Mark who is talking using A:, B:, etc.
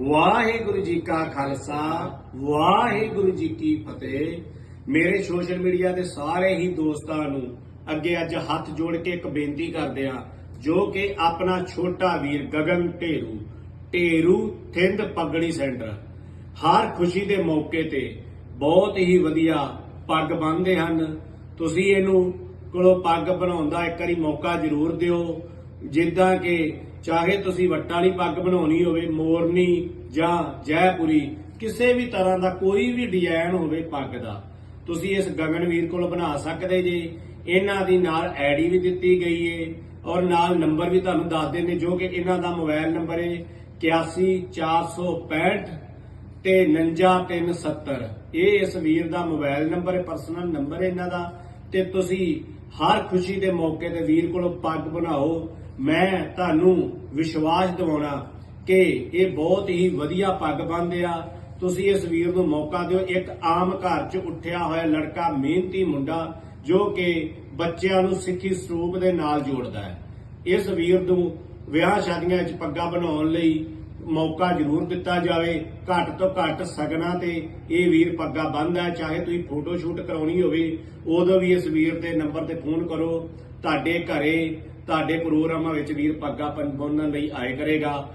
A: ਵਾਹਿਗੁਰੂ ਜੀ ਕਾ ਖਾਲਸਾ, ਵਾਹਿਗੁਰੂ ਜੀ ਕੀ ਫਤਿਹ। ਮੇਰੇ social media ਦੇ ਸਾਰੇ ਹੀ ਦੋਸਤਾਂ ਨੂੰ ਅੱਗੇ ਅੱਜ ਹੱਥ ਜੋੜ ਕੇ ਇੱਕ ਬੇਨਤੀ ਕਰਦੇ ਆ ਜੋ ਕਿ ਆਪਣਾ ਛੋਟਾ ਵੀਰ ਗਗਨ ਢੇਰੂ ਢੇਰੂ ਥਿੰਦ ਪਗੜੀ ਸੈਂਟਰ, ਹਰ ਖੁਸ਼ੀ ਦੇ ਮੌਕੇ ਤੇ ਬਹੁਤ ਹੀ ਵਧੀਆ ਪੱਗ ਬੰਨਦੇ ਹਨ। ਤੁਸੀਂ ਇਹਨੂੰ ਕੋਲੋਂ ਪੱਗ ਬਣਾਉਣ ਦਾ ਇੱਕ ਵਾਰੀ ਮੌਕਾ ਜ਼ਰੂਰ ਦਿਓ। ਜਿੱਦਾਂ ਕਿ ਚਾਹੇ ਤੁਸੀਂ ਵੱਟਾਂ ਵਾਲੀ ਪੱਗ ਬਣਾਉਣੀ ਹੋਵੇ, ਮੋਰਨੀ ਜਾਂ ਜੈਪੁਰੀ, ਕਿਸੇ ਵੀ ਤਰ੍ਹਾਂ ਦਾ ਕੋਈ ਵੀ ਡਿਜ਼ਾਈਨ ਹੋਵੇ ਪੱਗ ਦਾ, ਤੁਸੀਂ ਇਸ ਗਗਨਵੀਰ ਕੋਲ ਬਣਾ ਸਕਦੇ ਜੇ। ਇਹਨਾਂ ਦੀ ਨਾਲ ਆਈਡੀ ਵੀ ਦਿੱਤੀ ਗਈ ਏ ਔਰ ਨਾਲ ਨੰਬਰ ਵੀ ਤੁਹਾਨੂੰ ਦੱਸ ਦਿੰਦੇ ਜੋ ਕਿ ਇਹਨਾਂ ਦਾ ਮੋਬਾਈਲ ਨੰਬਰ ਏ 81465 ਤੇ 99370 ਇਹ ਇਸ ਵੀਰ ਦਾ ਮੋਬਾਈਲ ਨੰਬਰ ਹੈ ਪਰਸਨਲ ਨੰਬਰ ਹੈ ਇਹਨਾਂ ਦਾ। ਤੇ ਤੁਸੀਂ ਹਰ ਖੁਸ਼ੀ ਦੇ ਮੌਕੇ ਤੇ ਵੀਰ ਕੋਲੋਂ ਪੱਗ ਬਣਾਓ ਮੈਂ ਤੁਹਾਨੂੰ ਵਿਸ਼ਵਾਸ ਦਿਵਾਉਣਾ ਕਿ ਇਹ ਬਹੁਤ ਹੀ ਵਧੀਆ ਪੱਗ ਬੰਨਦੇ ਆ। ਤੁਸੀਂ ਇਸ ਵੀਰ ਨੂੰ ਮੌਕਾ ਦਿਓ। ਇੱਕ ਆਮ ਘਰ 'ਚ ਉੱਠਿਆ ਹੋਇਆ ਲੜਕਾ, ਮਿਹਨਤੀ ਮੁੰਡਾ, ਜੋ ਕਿ ਬੱਚਿਆਂ ਨੂੰ ਸਿੱਖੀ ਸਰੂਪ ਦੇ ਨਾਲ ਜੋੜਦਾ ਹੈ। ਇਸ ਵੀਰ ਨੂੰ ਵਿਆਹ ਸ਼ਾਦੀਆਂ 'ਚ ਪੱਗਾਂ ਬਣਾਉਣ ਲਈ ਮੌਕਾ ਜ਼ਰੂਰ ਦਿੱਤਾ ਜਾਵੇ। ਘੱਟ ਤੋਂ ਘੱਟ ਸਗਨਾ ਤੇ ਇਹ ਵੀਰ ਪੱਗਾਂ ਬੰਨਦਾ ਹੈ। ਚਾਹੇ ਤੁਸੀਂ ਫੋਟੋ ਸ਼ੂਟ ਕਰਾਉਣੀ ਹੋਵੇ, ਉਦੋਂ ਵੀ ਇਸ ਵੀਰ ਦੇ ਨੰਬਰ ਤੇ ਫੋਨ ਕਰੋ। ਤੁਹਾਡੇ ਘਰੇ, ਤੁਹਾਡੇ ਪ੍ਰੋਗਰਾਮਾਂ ਵਿੱਚ ਵੀਰ ਪੱਗਾਂ ਬੰਨ੍ਹਣ ਲਈ ਆਏ ਕਰੇਗਾ।